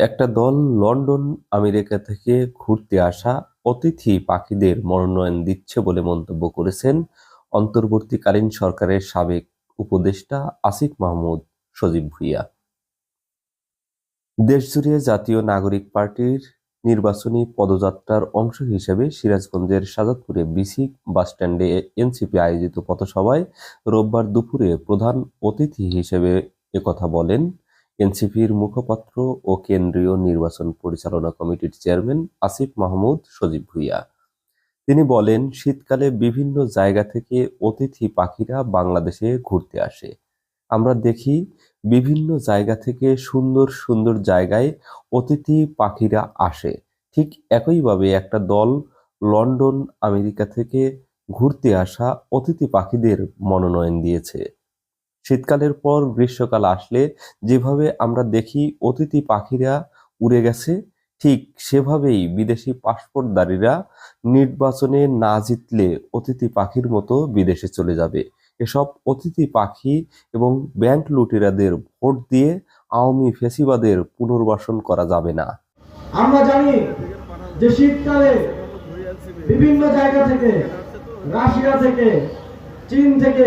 একটা দল London, America থেকে ঘুরতে আসা অতিথি পাখিদের মনোনয়ন দিচ্ছে বলে মন্তব্য করেছেন অন্তর্বর্তীকালীন সরকারের সাবেক উপদেষ্টা আসিফ মাহমুদ সজীব ভুইয়া। দেশজুড়ে জাতীয় নাগরিক পার্টির নির্বাচনী পদযাত্রার অংশ হিসেবে সিরাজগঞ্জের সাজাদপুরে বিসিক বাসস্ট্যান্ডে এনসিপি আয়োজিত পথসভায় রোববার দুপুরে প্রধান অতিথি হিসেবে একথা বলেন এনসিপির মুখপাত্র ও কেন্দ্রীয় নির্বাচন পরিচালনা কমিটির চেয়ারম্যান আসিফ মাহমুদ সজীব ভুইয়া। তিনি বলেন, শীতকালে বিভিন্ন জায়গা থেকে অতিথি পাখিরা বাংলাদেশে ঘুরতে আসে। আমরা দেখি বিভিন্ন জায়গা থেকে সুন্দর সুন্দর জায়গায় অতিথি পাখিরা আসে। ঠিক একইভাবে একটা দল লন্ডন, আমেরিকা থেকে ঘুরতে আসা অতিথি পাখিদের মনোনয়ন দিয়েছে। শীতকালের পর গ্রীষ্মকাল আসলে যেভাবে আমরা দেখি অতিথি পাখিরা উড়ে গেছে, ঠিক সেভাবেই বিদেশি পাসপোর্টদারীরা নির্বাচনে না জিতলে অতিথি পাখির মতো বিদেশে চলে যাবে। এসব অতিথি পাখি এবং ব্যাংক লুটেরাদের ভোট দিয়ে আওয়ামী ফেসিবাদের পুনর্বাসন করা যাবে না। আমরা জানি যে শীতকালে বিভিন্ন জায়গা থেকে, রাশিয়া থেকে, চীন থেকে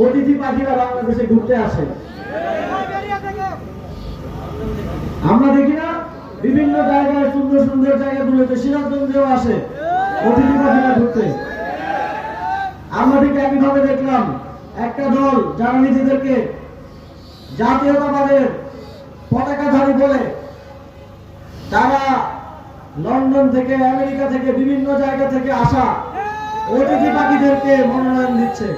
অতিথি পাখিরা বাংলাদেশে ঘুরতে আসে। আমরা দেখি না, বিভিন্ন জায়গায় সুন্দর সুন্দর জায়গাগুলোতে সিরাজগঞ্জেও আসে অতিথি পাখিরা ঘুরতে। আমরা ঠিক একইভাবে দেখলাম, একটা দল যারা নিজেদেরকে জাতীয়তাবাদের পতাকাধারী বলে, তারা লন্ডন থেকে, আমেরিকা থেকে, বিভিন্ন জায়গা থেকে আসা অতিথি পাখিদেরকে মনোনয়ন দিচ্ছে।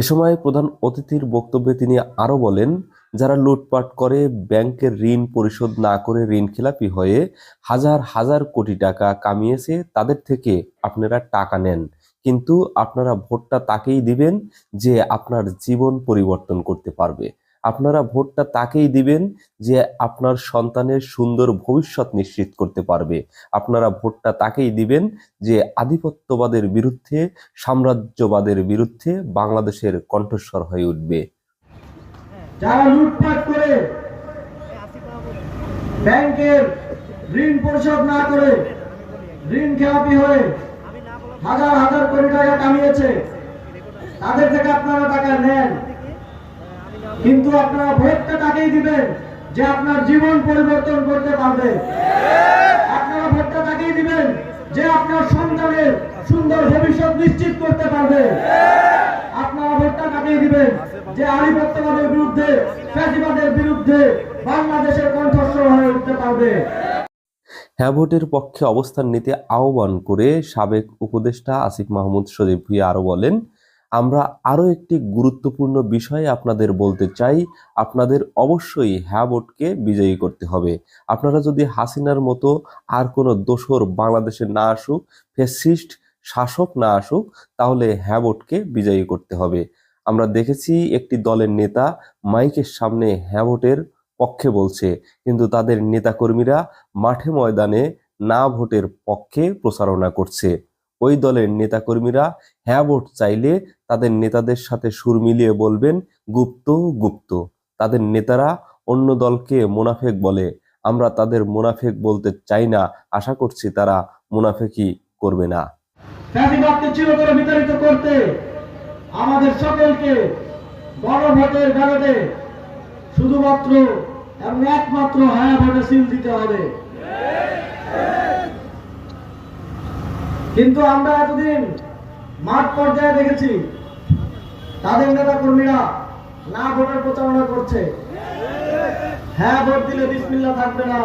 এ সময় প্রধান অতিথির বক্তব্যে তিনি আরও বলেন, যারা লুটপাট করে ব্যাংকের ঋণ পরিশোধ না করে ঋণ খেলাপি হয়ে হাজার হাজার কোটি টাকা কামিয়েছে, তাদের থেকে আপনারা টাকা নেন। কিন্তু আপনারা ভোটটা তাকেই দিবেন যে আপনার জীবন পরিবর্তন করতে পারবে। আপনারা ভোটটা তাকেই দিবেন যে আপনার সন্তানের সুন্দর ভবিষ্যৎ নিশ্চিত করতে পারবে। আপনারা ভোটটা তাকেই দিবেন যে আধিপত্যবাদের বিরুদ্ধে, সাম্রাজ্যবাদের বিরুদ্ধে বাংলাদেশের কণ্ঠস্বর হয়ে উঠবে। যারা লুটপাট করে, ব্যাংকের ঋণ পরিশোধ না করে, ঋণ খেলাপি হয়ে হাজার হাজার কোটি টাকা কামিয়েছে, তাদের থেকে আপনারা টাকা নেন। কিন্তু আপনারা ভোটটা তাকেই দিবেন যে আপনার জীবন পরিবর্তন করতে পারবে? আপনারা ভোটটা তাকেই দিবেন যে আপনার সন্তানের সুন্দর ভবিষ্যৎ নিশ্চিত করতে পারবে? আপনারা ভোটটা তাকেই দিবেন যে আধিপত্যবাদের বিরুদ্ধে, ফ্যাসিবাদের বিরুদ্ধে বাংলাদেশের কণ্ঠস্বর হয়ে উঠতে পারবে? হ্যাঁ ভোটের পক্ষে অবস্থান নিতে আহ্বান করে সাবেক উপদেষ্টা আসিফ মাহমুদ সজীব ভুইয়া আরও বলেন আমরা আরও একটি গুরুত্বপূর্ণ বিষয় আপনাদের বলতে চাই, আপনাদের অবশ্যই হ্যাঁ ভোটকে বিজয়ী করতে হবে। আপনারা যদি হাসিনার মতো আর কোনো দোসর বাংলাদেশে না আসুক ফেসিস্ট শাসক না আসুক, তাহলে হ্যাঁ ভোটকে বিজয়ী করতে হবে। আমরা দেখেছি একটি দলের নেতা মাইকের সামনে হ্যাঁ ভোটের পক্ষে বলছে, কিন্তু তাদের নেতাকর্মীরা মাঠে ময়দানে না ভোটের পক্ষে প্রচারণা করছে। ওই দলের নেতাকর্মীরা হ্যাঁ ভোট চাইলে তাদের নেতাদের সাথে সুর মিলিয়ে বলবেন, গুপ্ত গুপ্ত। তাদের নেতারা অন্য দলকে মোনাফেক বলে। আমরা তাদের মোনাফেক বলতে চাই না। আশা করছি তারা মুনাফেকি করবে না। আমাদের সকলকে গণভোটের ব্যালটে শুধুমাত্র এবং একমাত্র হ্যাঁ ভোটে সিল দিতে হবে। কিন্তু আমরা এতদিন মাঠ পর্যায়ে দেখেছি তাদের নেতা কর্মীরা না ভোটের প্রচারণা করছে। হ্যাঁ ভোট দিলে বিসমিল্লা থাকবে না।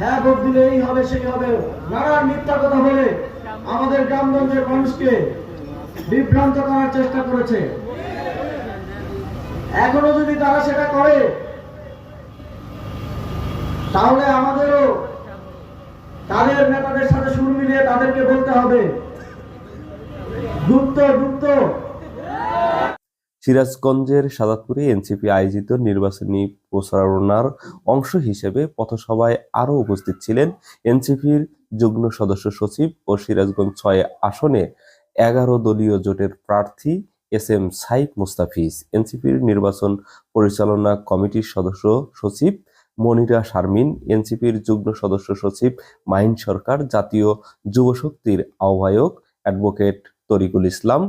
হ্যাঁ ভোট দিলে এই হবে, সেই হবে। নানান মিথ্যা কথা বলে আমাদের গ্রামগঞ্জের মানুষকে বিভ্রান্ত করার চেষ্টা করেছে। এখনও যদি তারা সেটা করে, তাহলে আমাদেরও তাদের নেতাদের সাথে সুর মিলিয়ে তাদেরকে বলতে হবে। গুপ্ত গুপ্ত। সিরাজগঞ্জের সাদাতপুরে এনসিপি আয়োজিত নির্বাচনী প্রচারণার অংশ হিসেবে পথসভায় আরও উপস্থিত ছিলেন এনসিপির যুগ্ম সদস্য সচিব ও সিরাজগঞ্জ ছয় আসনে এগারো দলীয় জোটের প্রার্থী এস এম সাইফ মুস্তাফিজ, এনসিপির নির্বাচন পরিচালনা কমিটির সদস্য সচিব মনিরা শারমিন, এনসিপির যুগ্ম সদস্য সচিব মাহিন সরকার, জাতীয় যুবশক্তির আহ্বায়ক অ্যাডভোকেট তরিকুল ইসলাম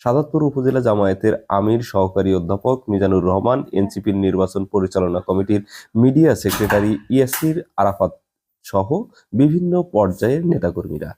সাদাতপুর উপজেলা জামায়াতের আমির সহকারী অধ্যাপক মিজানুর রহমান, এনসিপির নির্বাচন পরিচালনা কমিটির মিডিয়া সেক্রেটারি ইয়াসির আরাফাত সহ বিভিন্ন পর্যায়ের নেতাকর্মীরা।